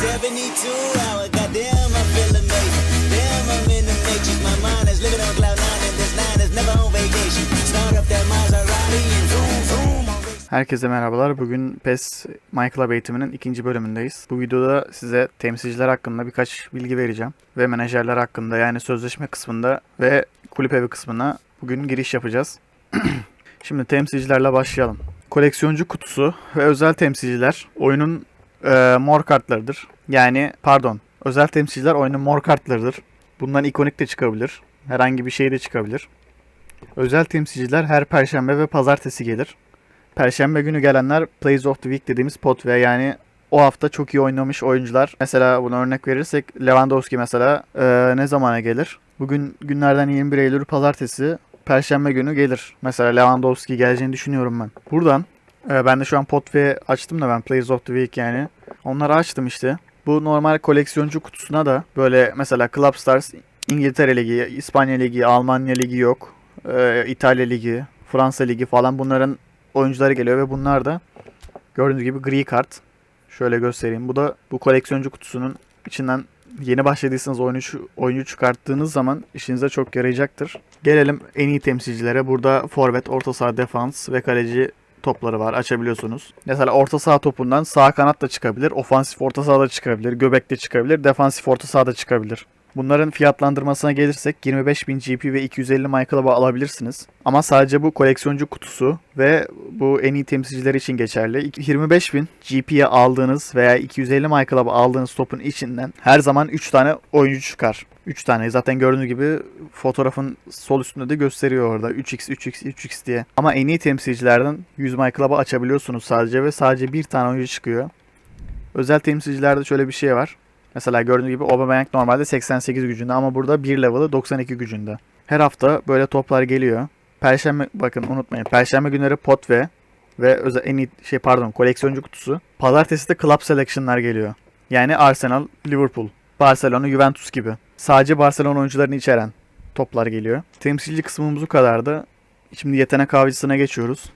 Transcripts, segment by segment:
72 hour, goddamn, I feel amazing. Damn, I'm in the matrix. My mind is living on cloud nine, and this line is never on vacation. Start up that Maserati and zoom, zoom. Herkese merhabalar. Bugün PES Club eğitiminin ikinci bölümündeyiz. Bu videoda size temsilciler hakkında birkaç bilgi vereceğim. Ve menajerler hakkında yani sözleşme kısmında ve kulüp evi kısmına bugün giriş yapacağız. Şimdi temsilcilerle başlayalım. Koleksiyoncu kutusu ve özel temsilciler oyunun eee, mor kartlarıdır. Yani pardon özel temsilciler oyunun mor kartlarıdır. Bundan ikonik de çıkabilir. Herhangi bir şey de çıkabilir. Özel temsilciler her perşembe ve pazartesi gelir. Perşembe günü gelenler Plays of the Week dediğimiz pot ve yani o hafta çok iyi oynamış oyuncular. Mesela buna örnek verirsek Lewandowski mesela eee, ne zamana gelir? Bugün günlerden 21 Eylül pazartesi Perşembe günü gelir. Mesela Lewandowski geleceğini düşünüyorum ben. Buradan eee, ben de şu an pot ve açtım da ben Plays of the Week yani. Onları açtım işte. Bu normal koleksiyoncu kutusuna da böyle mesela Club Stars İngiltere Ligi, İspanya Ligi, Almanya Ligi yok. Eee, İtalya Ligi, Fransa Ligi falan bunların oyuncuları geliyor ve bunlar da gördüğünüz gibi gri kart. Şöyle göstereyim. Bu da bu koleksiyoncu kutusunun içinden yeni başladıysanız oyuncu, oyuncu çıkarttığınız zaman işinize çok yarayacaktır. Gelelim en iyi temsilcilere. Burada forvet, orta saha, defans ve kaleci topları var. Açabiliyorsunuz. Mesela orta saha topundan sağ kanat da çıkabilir. Ofansif orta saha da çıkabilir. Göbek de çıkabilir. Defansif orta saha da çıkabilir. Bunların fiyatlandırmasına gelirsek 25.000 GP ve 250 MyClub'a alabilirsiniz. Ama sadece bu koleksiyoncu kutusu ve bu en iyi temsilciler için geçerli. 25.000 GP'ye aldığınız veya 250 MyClub'a aldığınız topun içinden her zaman 3 tane oyuncu çıkar. 3 tane. Zaten gördüğünüz gibi fotoğrafın sol üstünde de gösteriyor orada. 3x, 3x, 3x diye. Ama en iyi temsilcilerden 100 MyClub'a açabiliyorsunuz sadece ve sadece bir tane oyuncu çıkıyor. Özel temsilcilerde şöyle bir şey var. Mesela gördüğünüz gibi Aubameyang normalde 88 gücünde ama burada bir level'ı 92 gücünde. Her hafta böyle toplar geliyor. Perşembe bakın unutmayın. Perşembe günleri pot ve ve özel en iyi şey pardon koleksiyoncu kutusu. Pazartesi de club selection'lar geliyor. Yani Arsenal, Liverpool, Barcelona, Juventus gibi. Sadece Barcelona oyuncularını içeren toplar geliyor. Temsilci kısmımız bu kadardı. Şimdi yetenek avcısına geçiyoruz.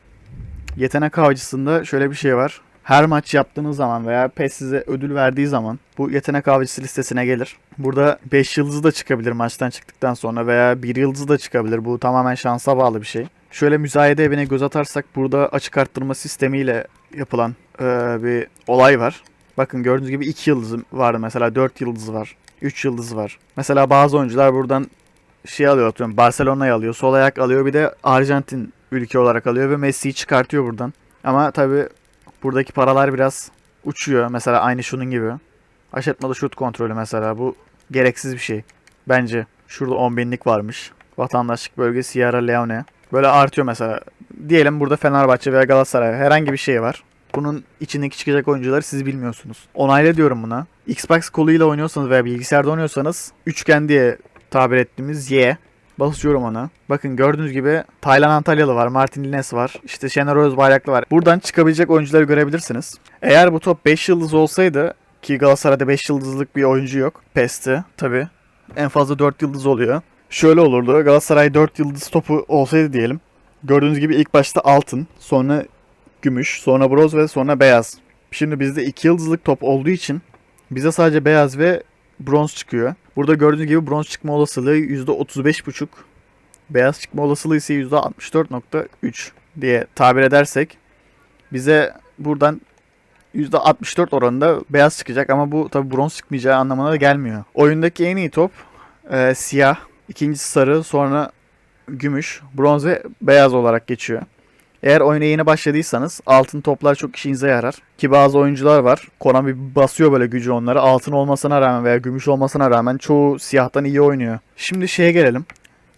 Yetenek avcısında şöyle bir şey var. Her maç yaptığınız zaman veya PES size ödül verdiği zaman bu yetenek avcısı listesine gelir. Burada 5 yıldızı da çıkabilir maçtan çıktıktan sonra veya 1 yıldızı da çıkabilir. Bu tamamen şansa bağlı bir şey. Şöyle müzayede evine göz atarsak burada açık arttırma sistemiyle yapılan eee, bir olay var. Bakın gördüğünüz gibi 2 yıldızı var mesela 4 yıldızı var. 3 yıldızı var. Mesela bazı oyuncular buradan şey alıyor atıyorum Barcelona'yı alıyor. Sol ayak alıyor bir de Arjantin ülke olarak alıyor ve Messi'yi çıkartıyor buradan. Ama tabi buradaki paralar biraz uçuyor. Mesela aynı şunun gibi. Aşırtmalı şut kontrolü mesela bu gereksiz bir şey. Bence şurada 10 binlik varmış. Vatandaşlık bölgesi Sierra Leone. Böyle artıyor mesela. Diyelim burada Fenerbahçe veya Galatasaray herhangi bir şey var. Bunun içindeki çıkacak oyuncuları siz bilmiyorsunuz. Onayla diyorum buna. Xbox koluyla oynuyorsanız veya bilgisayarda oynuyorsanız üçgen diye tabir ettiğimiz Y. Basıyorum ona. Bakın gördüğünüz gibi Taylan Antalyalı var, Martin Lines var, işte Şener Özbayraklı var. Buradan çıkabilecek oyuncuları görebilirsiniz. Eğer bu top 5 yıldız olsaydı ki Galatasaray'da 5 yıldızlık bir oyuncu yok. PES'ti tabi. En fazla 4 yıldız oluyor. Şöyle olurdu. Galatasaray 4 yıldız topu olsaydı diyelim. Gördüğünüz gibi ilk başta altın, sonra gümüş, sonra bronz ve sonra beyaz. Şimdi bizde 2 yıldızlık top olduğu için bize sadece beyaz ve bronz çıkıyor. Burada gördüğünüz gibi bronz çıkma olasılığı %35,5. Beyaz çıkma olasılığı ise %64,3 diye tabir edersek bize buradan %64 oranında beyaz çıkacak ama bu tabi bronz çıkmayacağı anlamına da gelmiyor. Oyundaki en iyi top e, siyah, ikincisi sarı, sonra gümüş, bronz ve beyaz olarak geçiyor. Eğer oyuna yeni başladıysanız altın toplar çok işinize yarar. Ki bazı oyuncular var. Konami basıyor böyle gücü onlara. Altın olmasına rağmen veya gümüş olmasına rağmen çoğu siyahtan iyi oynuyor. Şimdi şeye gelelim.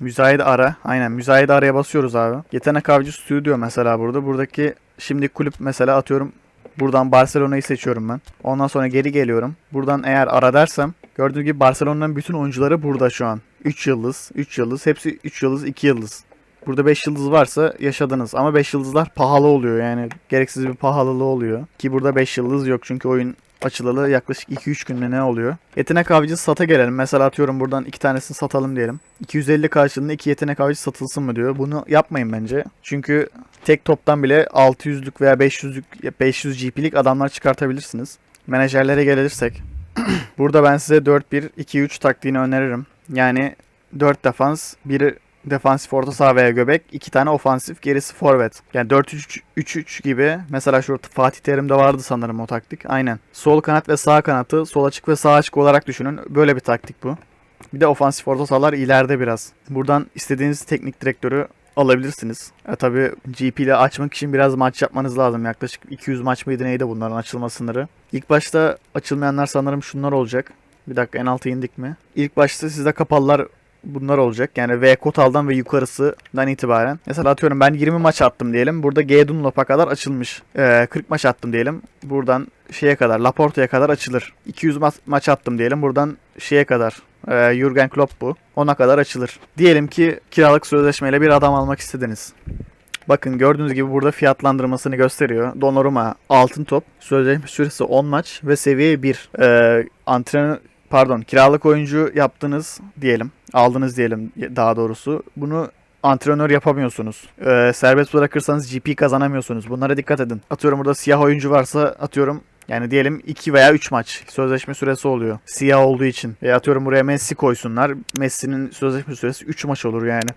Müzayede ara. Aynen müzayede araya basıyoruz abi. Yetenek avcı stüdyo mesela burada. Buradaki şimdi kulüp mesela atıyorum Buradan Barcelona'yı seçiyorum ben. Ondan sonra geri geliyorum. Buradan eğer ara dersem gördüğünüz gibi Barcelona'nın bütün oyuncuları burada şu an. 3 yıldız, 3 yıldız, hepsi 3 yıldız, 2 yıldız. Burada 5 yıldız varsa yaşadınız ama 5 yıldızlar pahalı oluyor yani gereksiz bir pahalılığı oluyor. Ki burada 5 yıldız yok çünkü oyun açılalı yaklaşık 2-3 günde ne oluyor? Yetenek avcısı sata gelelim. Mesela atıyorum buradan 2 tanesini satalım diyelim. 250 karşılığında 2 yetenek avcısı satılsın mı diyor. Bunu yapmayın bence. Çünkü tek toptan bile 600'lük veya 500'lük 500 GP'lik adamlar çıkartabilirsiniz. Menajerlere gelirsek Burada ben size 4-1-2-3 taktiğini öneririm. Yani 4 defans, 1 defansif orta saha veya göbek, 2 tane ofansif, gerisi forvet. Yani 4-3-3 gibi mesela şurada Fatih Terim'de vardı sanırım o taktik. Aynen. Sol kanat ve sağ kanatı sol açık ve sağ açık olarak düşünün. Böyle bir taktik bu. Bir de ofansif orta sahalar ileride biraz. Buradan istediğiniz teknik direktörü alabilirsiniz. E tabi GP ile açmak için biraz maç yapmanız lazım. Yaklaşık 200 maç mıydı neydi bunların açılma sınırı. İlk başta açılmayanlar sanırım şunlar olacak. Bir dakika en alta indik mi? İlk başta sizde kapalılar bunlar olacak. Yani V Kotal'dan ve yukarısından itibaren. Mesela atıyorum ben 20 maç attım diyelim. Burada G Dunlop'a kadar açılmış. Ee, 40 maç attım diyelim. Buradan şeye kadar Laporte'ya kadar açılır. 200 ma- maç attım diyelim. Buradan şeye kadar ee, Jurgen Klopp bu. Ona kadar açılır. Diyelim ki kiralık sözleşmeyle bir adam almak istediniz. Bakın gördüğünüz gibi burada fiyatlandırmasını gösteriyor. Donnarumma altın top. Sözleşme süresi 10 maç ve seviye 1. Ee, antrenör pardon kiralık oyuncu yaptınız diyelim. Aldınız diyelim daha doğrusu. Bunu antrenör yapamıyorsunuz. Ee, serbest bırakırsanız GP kazanamıyorsunuz. Bunlara dikkat edin. Atıyorum burada siyah oyuncu varsa atıyorum yani diyelim 2 veya 3 maç sözleşme süresi oluyor. Siyah olduğu için. E atıyorum buraya Messi koysunlar. Messi'nin sözleşme süresi 3 maç olur yani.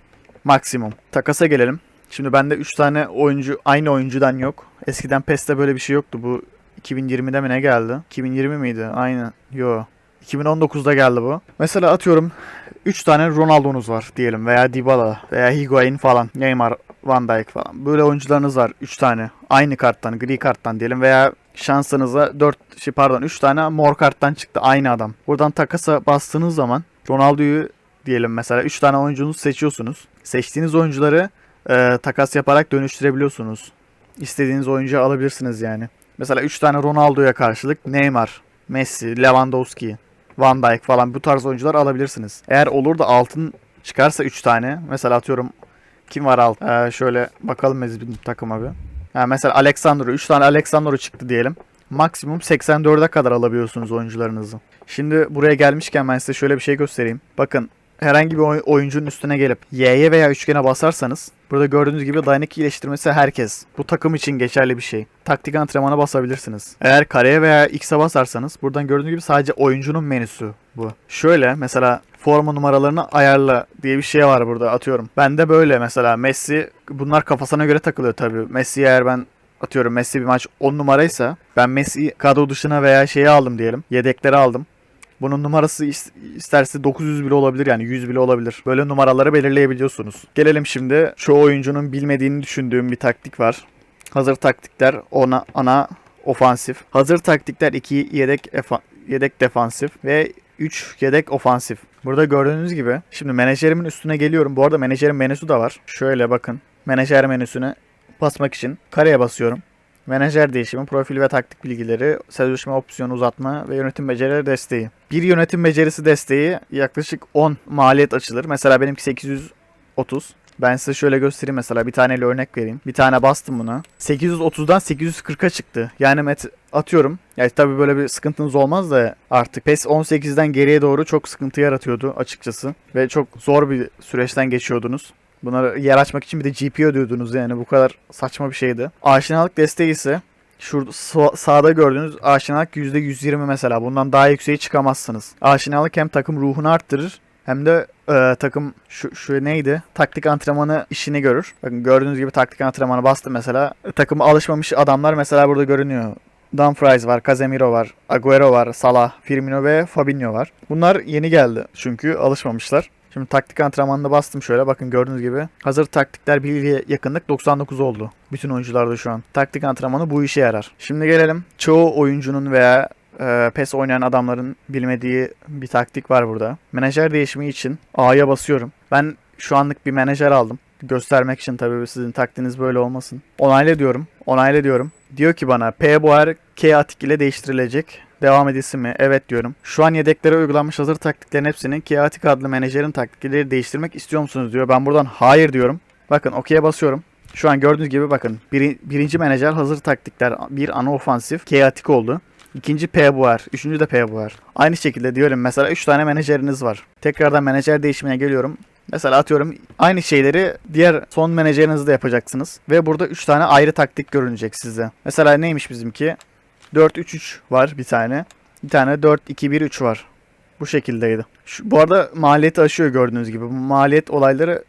Maksimum. Takasa gelelim. Şimdi bende 3 tane oyuncu aynı oyuncudan yok. Eskiden PES'te böyle bir şey yoktu. Bu 2020'de mi ne geldi? 2020 miydi? Aynen. Yo. 2019'da geldi bu. Mesela atıyorum 3 tane Ronaldo'nuz var diyelim veya Dybala veya Higuain falan, Neymar, Van Dijk falan. Böyle oyuncularınız var 3 tane. Aynı karttan, gri karttan diyelim veya şansınıza 4 şey pardon 3 tane mor karttan çıktı aynı adam. Buradan takasa bastığınız zaman Ronaldo'yu diyelim mesela 3 tane oyuncunuzu seçiyorsunuz. Seçtiğiniz oyuncuları e, takas yaparak dönüştürebiliyorsunuz. İstediğiniz oyuncuyu alabilirsiniz yani. Mesela 3 tane Ronaldo'ya karşılık Neymar, Messi, Lewandowski, Van Dijk falan bu tarz oyuncular alabilirsiniz. Eğer olur da altın çıkarsa 3 tane mesela atıyorum kim var alt? Ee, şöyle bakalım bizim takıma bir. Ha, mesela Alexandro 3 tane Alexandro çıktı diyelim. Maksimum 84'e kadar alabiliyorsunuz oyuncularınızı. Şimdi buraya gelmişken ben size şöyle bir şey göstereyim. Bakın herhangi bir oy- oyuncunun üstüne gelip Y'ye veya üçgene basarsanız burada gördüğünüz gibi dayanık iyileştirmesi herkes. Bu takım için geçerli bir şey. Taktik antrenmana basabilirsiniz. Eğer kareye veya X'e basarsanız buradan gördüğünüz gibi sadece oyuncunun menüsü bu. Şöyle mesela forma numaralarını ayarla diye bir şey var burada atıyorum. Bende böyle mesela Messi bunlar kafasına göre takılıyor tabii. Messi eğer ben atıyorum Messi bir maç 10 numaraysa ben Messi'yi kadro dışına veya şeyi aldım diyelim. Yedekleri aldım. Bunun numarası is- isterse 900 bile olabilir yani 100 bile olabilir. Böyle numaraları belirleyebiliyorsunuz. Gelelim şimdi çoğu oyuncunun bilmediğini düşündüğüm bir taktik var. Hazır taktikler ona ana ofansif. Hazır taktikler 2 yedek yedek defansif ve 3 yedek ofansif. Burada gördüğünüz gibi şimdi menajerimin üstüne geliyorum. Bu arada menajerin menüsü de var. Şöyle bakın. Menajer menüsüne basmak için kareye basıyorum. Menajer değişimi, profil ve taktik bilgileri, sözleşme opsiyonu uzatma ve yönetim becerileri desteği. Bir yönetim becerisi desteği yaklaşık 10 maliyet açılır. Mesela benimki 830. Ben size şöyle göstereyim mesela bir taneyle örnek vereyim. Bir tane bastım buna. 830'dan 840'a çıktı. Yani met atıyorum. Yani tabii böyle bir sıkıntınız olmaz da artık PES 18'den geriye doğru çok sıkıntı yaratıyordu açıkçası. Ve çok zor bir süreçten geçiyordunuz. Bunları yer açmak için bir de GP ödüyordunuz yani bu kadar saçma bir şeydi. Aşinalık desteği ise Şurada sa- sağda gördüğünüz aşinalık %120 mesela. Bundan daha yükseğe çıkamazsınız. Aşinalık hem takım ruhunu arttırır hem de e, takım şu, şu neydi? Taktik antrenmanı işini görür. Bakın gördüğünüz gibi taktik antrenmanı bastı mesela. E, takıma alışmamış adamlar mesela burada görünüyor. Dumfries var, Casemiro var, Agüero var, Salah, Firmino ve Fabinho var. Bunlar yeni geldi çünkü alışmamışlar. Şimdi taktik antrenmanına bastım şöyle bakın gördüğünüz gibi. Hazır taktikler bilgiye yakınlık 99 oldu. Bütün oyuncularda şu an. Taktik antrenmanı bu işe yarar. Şimdi gelelim. Çoğu oyuncunun veya e, PES oynayan adamların bilmediği bir taktik var burada. Menajer değişimi için A'ya basıyorum. Ben şu anlık bir menajer aldım. Göstermek için tabii sizin taktiğiniz böyle olmasın. Onayla diyorum. Onayla diyorum. Diyor ki bana P buhar K atik ile değiştirilecek. Devam edilsin mi? Evet diyorum. Şu an yedeklere uygulanmış hazır taktiklerin hepsinin Kiatik adlı menajerin taktikleri değiştirmek istiyor musunuz diyor. Ben buradan hayır diyorum. Bakın OK'ye basıyorum. Şu an gördüğünüz gibi bakın biri- birinci menajer hazır taktikler bir ana ofansif Kiatik oldu. İkinci P buhar. Üçüncü de P buhar. Aynı şekilde diyorum mesela 3 tane menajeriniz var. Tekrardan menajer değişimine geliyorum. Mesela atıyorum aynı şeyleri diğer son menajerinizde de yapacaksınız. Ve burada 3 tane ayrı taktik görünecek size. Mesela neymiş bizimki? 4-3-3 var bir tane. Bir tane 4-2-1-3 var. Bu şekildeydi. Şu, bu arada maliyeti aşıyor gördüğünüz gibi. Bu maliyet olayları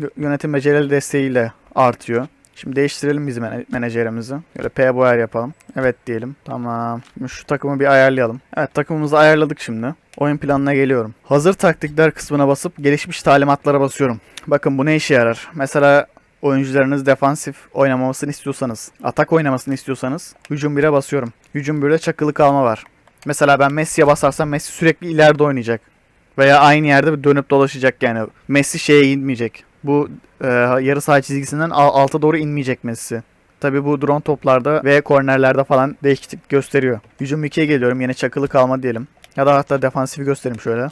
yö- yönetim becerileri desteğiyle artıyor. Şimdi değiştirelim bizim menajerimizi. Böyle P boyar yapalım. Evet diyelim. Tamam. Şimdi şu takımı bir ayarlayalım. Evet takımımızı ayarladık şimdi. Oyun planına geliyorum. Hazır taktikler kısmına basıp gelişmiş talimatlara basıyorum. Bakın bu ne işe yarar? Mesela oyuncularınız defansif oynamamasını istiyorsanız, atak oynamasını istiyorsanız hücum 1'e basıyorum. Hücum 1'de çakılı kalma var. Mesela ben Messi'ye basarsam Messi sürekli ileride oynayacak. Veya aynı yerde dönüp dolaşacak yani. Messi şeye inmeyecek. Bu e, yarı saha çizgisinden al- alta doğru inmeyecek Messi. Tabi bu drone toplarda ve kornerlerde falan değişiklik gösteriyor. Hücum 2'ye geliyorum. Yine çakılı kalma diyelim. Ya da hatta defansifi göstereyim şöyle.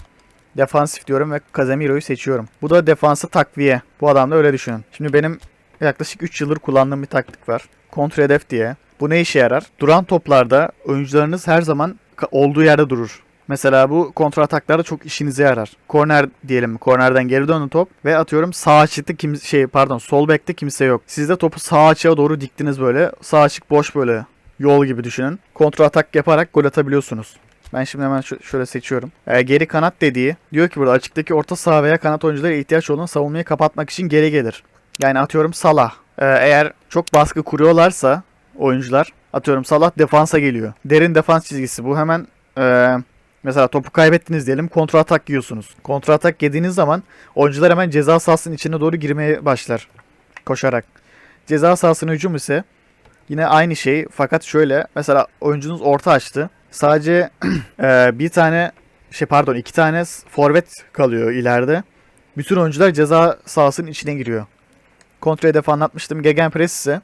Defansif diyorum ve Casemiro'yu seçiyorum. Bu da defansı takviye. Bu adam da öyle düşünün. Şimdi benim yaklaşık 3 yıldır kullandığım bir taktik var. Kontra hedef diye. Bu ne işe yarar? Duran toplarda oyuncularınız her zaman olduğu yerde durur. Mesela bu kontra ataklarda çok işinize yarar. Korner diyelim. Kornerden geri döndü top ve atıyorum sağ açıkta kim şey pardon sol bekte kimse yok. Siz de topu sağ açığa doğru diktiniz böyle. Sağ açık boş böyle yol gibi düşünün. Kontra atak yaparak gol atabiliyorsunuz. Ben şimdi hemen şöyle seçiyorum. Ee, geri kanat dediği diyor ki burada açıktaki orta saha veya kanat oyunculara ihtiyaç olan savunmayı kapatmak için geri gelir. Yani atıyorum Salah. Ee, eğer çok baskı kuruyorlarsa oyuncular atıyorum Salah defansa geliyor. Derin defans çizgisi bu hemen ee, mesela topu kaybettiniz diyelim kontra atak yiyorsunuz. Kontra atak yediğiniz zaman oyuncular hemen ceza sahasının içine doğru girmeye başlar koşarak. Ceza sahasına hücum ise yine aynı şey fakat şöyle mesela oyuncunuz orta açtı. Sadece ee, bir tane şey pardon iki tane forvet kalıyor ileride. Bütün oyuncular ceza sahasının içine giriyor. Kontra hedef anlatmıştım. Gegenpress ise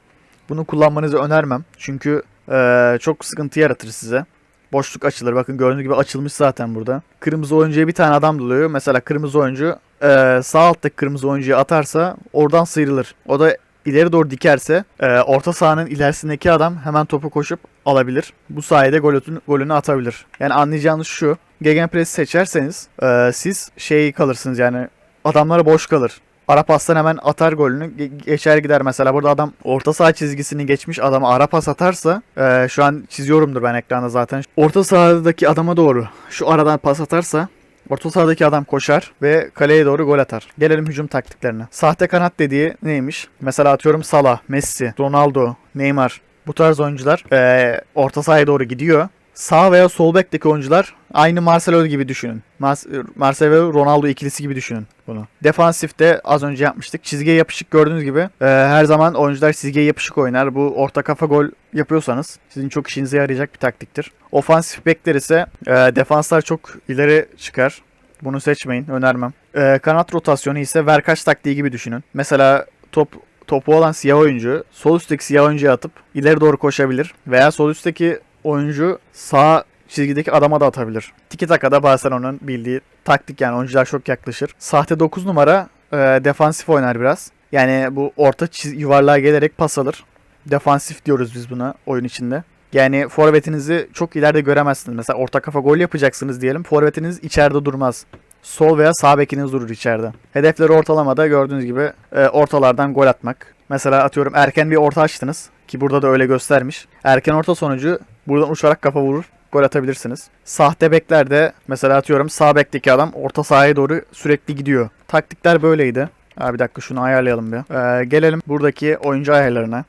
bunu kullanmanızı önermem. Çünkü ee, çok sıkıntı yaratır size. Boşluk açılır. Bakın gördüğünüz gibi açılmış zaten burada. Kırmızı oyuncuya bir tane adam doluyor. Mesela kırmızı oyuncu ee, sağ alttaki kırmızı oyuncuya atarsa oradan sıyrılır. O da ileri doğru dikerse ee, orta sahanın ilerisindeki adam hemen topu koşup alabilir. Bu sayede golünü, golünü atabilir. Yani anlayacağınız şu. Gegenpress seçerseniz ee, siz şey kalırsınız yani adamlara boş kalır. Ara pastan hemen atar golünü ge- geçer gider. Mesela burada adam orta saha çizgisini geçmiş adama ara pas atarsa ee, şu an çiziyorumdur ben ekranda zaten. Orta sahadaki adama doğru şu aradan pas atarsa Orta sahadaki adam koşar ve kaleye doğru gol atar. Gelelim hücum taktiklerine. Sahte kanat dediği neymiş? Mesela atıyorum Salah, Messi, Ronaldo, Neymar. Bu tarz oyuncular eee, orta sahaya doğru gidiyor. Sağ veya sol bekteki oyuncular aynı Marcelo gibi düşünün. Mar- Marcelo Ronaldo ikilisi gibi düşünün bunu. Defansifte az önce yapmıştık. Çizgiye yapışık gördüğünüz gibi eee, her zaman oyuncular çizgiye yapışık oynar. Bu orta kafa gol yapıyorsanız sizin çok işinize yarayacak bir taktiktir. Ofansif bekler ise eee, defanslar çok ileri çıkar. Bunu seçmeyin, önermem. Eee, kanat rotasyonu ise verkaç taktiği gibi düşünün. Mesela top topu olan siyah oyuncu sol üstteki siyah oyuncuya atıp ileri doğru koşabilir veya sol üstteki oyuncu sağ çizgideki adama da atabilir. Tiki Taka'da Barcelona'nın bildiği taktik yani oyuncular çok yaklaşır. Sahte 9 numara e, defansif oynar biraz. Yani bu orta çiz- yuvarlığa gelerek pas alır. Defansif diyoruz biz buna oyun içinde. Yani forvetinizi çok ileride göremezsiniz. Mesela orta kafa gol yapacaksınız diyelim. Forvetiniz içeride durmaz. Sol veya sağ bekiniz durur içeride. Hedefleri ortalamada gördüğünüz gibi e, ortalardan gol atmak. Mesela atıyorum erken bir orta açtınız ki burada da öyle göstermiş. Erken orta sonucu buradan uçarak kafa vurur gol atabilirsiniz. Sahte beklerde mesela atıyorum sağ bekteki adam orta sahaya doğru sürekli gidiyor. Taktikler böyleydi. Ha, bir dakika şunu ayarlayalım bir. Ee, gelelim buradaki oyuncu ayarlarına.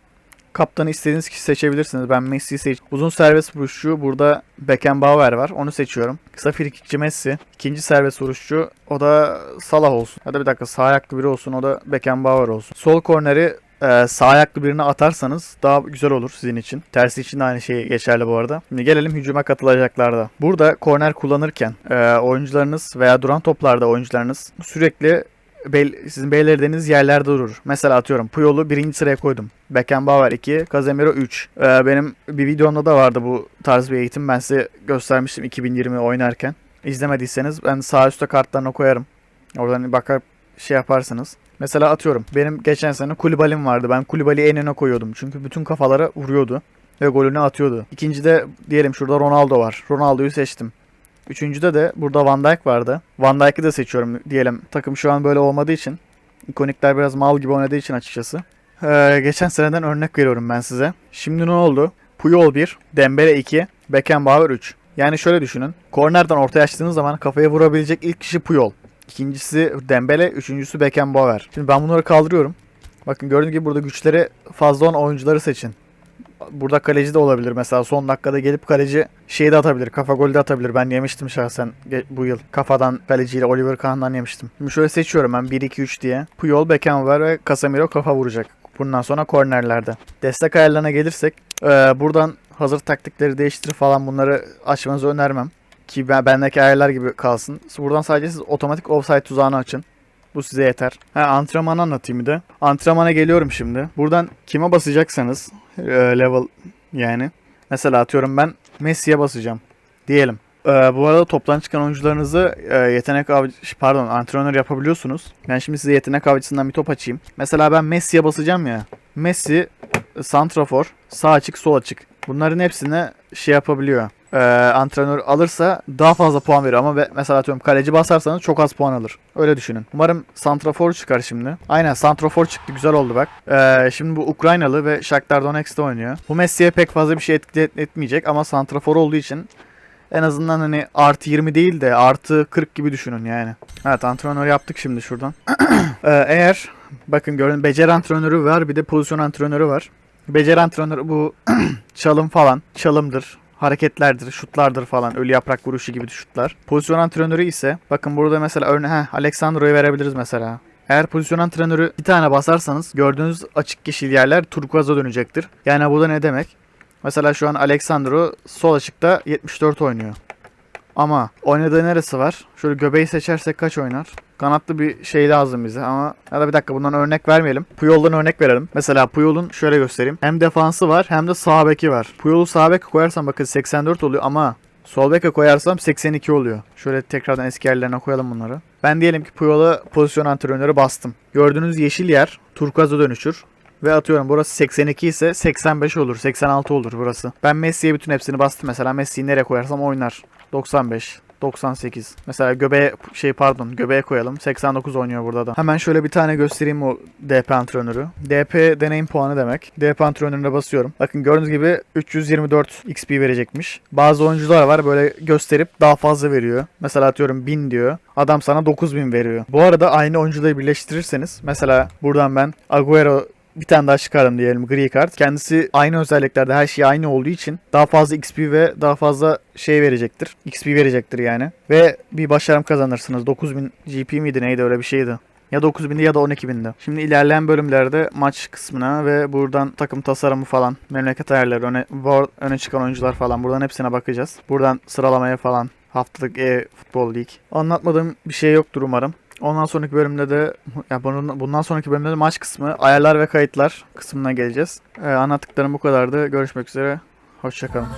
Kaptanı istediğiniz kişi seçebilirsiniz. Ben Messi'yi seç. Uzun serbest vuruşçu burada Beckenbauer var. Onu seçiyorum. Kısa frikikçi Messi. İkinci serbest vuruşçu o da Salah olsun. Ya bir dakika sağ ayaklı biri olsun o da Beckenbauer olsun. Sol korneri e, sağ ayaklı birini atarsanız daha güzel olur sizin için. Tersi için de aynı şey geçerli bu arada. Şimdi gelelim hücuma katılacaklarda. Burada korner kullanırken e, oyuncularınız veya duran toplarda oyuncularınız sürekli bel- sizin belirlediğiniz yerlerde durur. Mesela atıyorum Puyol'u birinci sıraya koydum. Beckenbauer 2, Casemiro 3. Ee, benim bir videomda da vardı bu tarz bir eğitim. Ben size göstermiştim 2020 oynarken. İzlemediyseniz ben sağ üstte kartlarına koyarım. Oradan bakar şey yaparsınız. Mesela atıyorum benim geçen sene Kulübalim vardı. Ben Kulübali'yi en öne koyuyordum. Çünkü bütün kafalara vuruyordu. Ve golünü atıyordu. İkincide diyelim şurada Ronaldo var. Ronaldo'yu seçtim. Üçüncüde de burada Van Dijk vardı. Van Dijk'ı da seçiyorum diyelim. Takım şu an böyle olmadığı için. ikonikler biraz mal gibi oynadığı için açıkçası. Ee, geçen seneden örnek veriyorum ben size. Şimdi ne oldu? Puyol 1, Dembele 2, Beckenbauer 3. Yani şöyle düşünün. Kornerden ortaya açtığınız zaman kafaya vurabilecek ilk kişi Puyol. İkincisi Dembele, üçüncüsü Beckenbauer. Şimdi ben bunları kaldırıyorum. Bakın gördüğünüz gibi burada güçleri fazla olan oyuncuları seçin. Burada kaleci de olabilir mesela son dakikada gelip kaleci şeyi de atabilir. Kafa golü de atabilir. Ben yemiştim şahsen bu yıl. Kafadan kaleciyle Oliver Kahn'dan yemiştim. Şimdi şöyle seçiyorum ben 1-2-3 diye. Puyol, Beckenbauer ve Casemiro kafa vuracak. Bundan sonra kornerlerde. Destek ayarlarına gelirsek eee, buradan hazır taktikleri değiştir falan bunları açmanızı önermem. Ki ben, bendeki ayarlar gibi kalsın. Buradan sadece siz otomatik offside tuzağını açın. Bu size yeter. Ha, antrenmanı anlatayım bir de. Antrenmana geliyorum şimdi. Buradan kime basacaksanız e, level yani. Mesela atıyorum ben Messi'ye basacağım. Diyelim. E, bu arada toptan çıkan oyuncularınızı e, yetenek avcı, pardon antrenör yapabiliyorsunuz. Ben şimdi size yetenek avcısından bir top açayım. Mesela ben Messi'ye basacağım ya. Messi, santrafor, sağ açık, sol açık. Bunların hepsine şey yapabiliyor. E, antrenör alırsa daha fazla puan veriyor ama mesela atıyorum kaleci basarsanız çok az puan alır. Öyle düşünün. Umarım santrafor çıkar şimdi. Aynen santrafor çıktı güzel oldu bak. E, şimdi bu Ukraynalı ve Shakhtar Donetsk'te oynuyor. Bu Messi'ye pek fazla bir şey etki et- etmeyecek ama santrafor olduğu için en azından hani artı 20 değil de artı 40 gibi düşünün yani. Evet antrenör yaptık şimdi şuradan. Ee, eğer bakın görün beceri antrenörü var bir de pozisyon antrenörü var. Beceri antrenörü bu çalım falan çalımdır hareketlerdir, şutlardır falan. Ölü yaprak vuruşu gibi şutlar. Pozisyon antrenörü ise bakın burada mesela örneğin heh, verebiliriz mesela. Eğer pozisyon antrenörü bir tane basarsanız gördüğünüz açık yeşil yerler turkuaza dönecektir. Yani bu da ne demek? Mesela şu an Alexandro sol açıkta 74 oynuyor. Ama oynadığı neresi var? Şöyle göbeği seçersek kaç oynar? Kanatlı bir şey lazım bize ama ya da bir dakika bundan örnek vermeyelim. Puyol'dan örnek verelim. Mesela Puyol'un şöyle göstereyim. Hem defansı var hem de sağ beki var. Puyol'u sağ beke koyarsam bakın 84 oluyor ama sol beke koyarsam 82 oluyor. Şöyle tekrardan eski yerlerine koyalım bunları. Ben diyelim ki Puyol'a pozisyon antrenörü bastım. Gördüğünüz yeşil yer turkuaza dönüşür. Ve atıyorum burası 82 ise 85 olur, 86 olur burası. Ben Messi'ye bütün hepsini bastım mesela. Messi'yi nereye koyarsam oynar. 95, 98. Mesela göbeğe şey pardon göbeğe koyalım. 89 oynuyor burada da. Hemen şöyle bir tane göstereyim o DP antrenörü. DP deneyim puanı demek. DP antrenörüne basıyorum. Bakın gördüğünüz gibi 324 XP verecekmiş. Bazı oyuncular var böyle gösterip daha fazla veriyor. Mesela atıyorum 1000 diyor. Adam sana 9000 veriyor. Bu arada aynı oyuncuları birleştirirseniz mesela buradan ben Agüero bir tane daha çıkarım diyelim gri kart. Kendisi aynı özelliklerde her şey aynı olduğu için daha fazla XP ve daha fazla şey verecektir. XP verecektir yani. Ve bir başarım kazanırsınız. 9000 GP miydi neydi öyle bir şeydi. Ya 9000'de ya da 12.000'de. Şimdi ilerleyen bölümlerde maç kısmına ve buradan takım tasarımı falan, memleket ayarları, öne, bu- öne çıkan oyuncular falan buradan hepsine bakacağız. Buradan sıralamaya falan haftalık e-futbol lig. Anlatmadığım bir şey yoktur umarım. Ondan sonraki bölümde de ya bunun, bundan sonraki bölümde de maç kısmı, ayarlar ve kayıtlar kısmına geleceğiz. Ee, anlattıklarım bu kadardı. Görüşmek üzere. Hoşçakalın.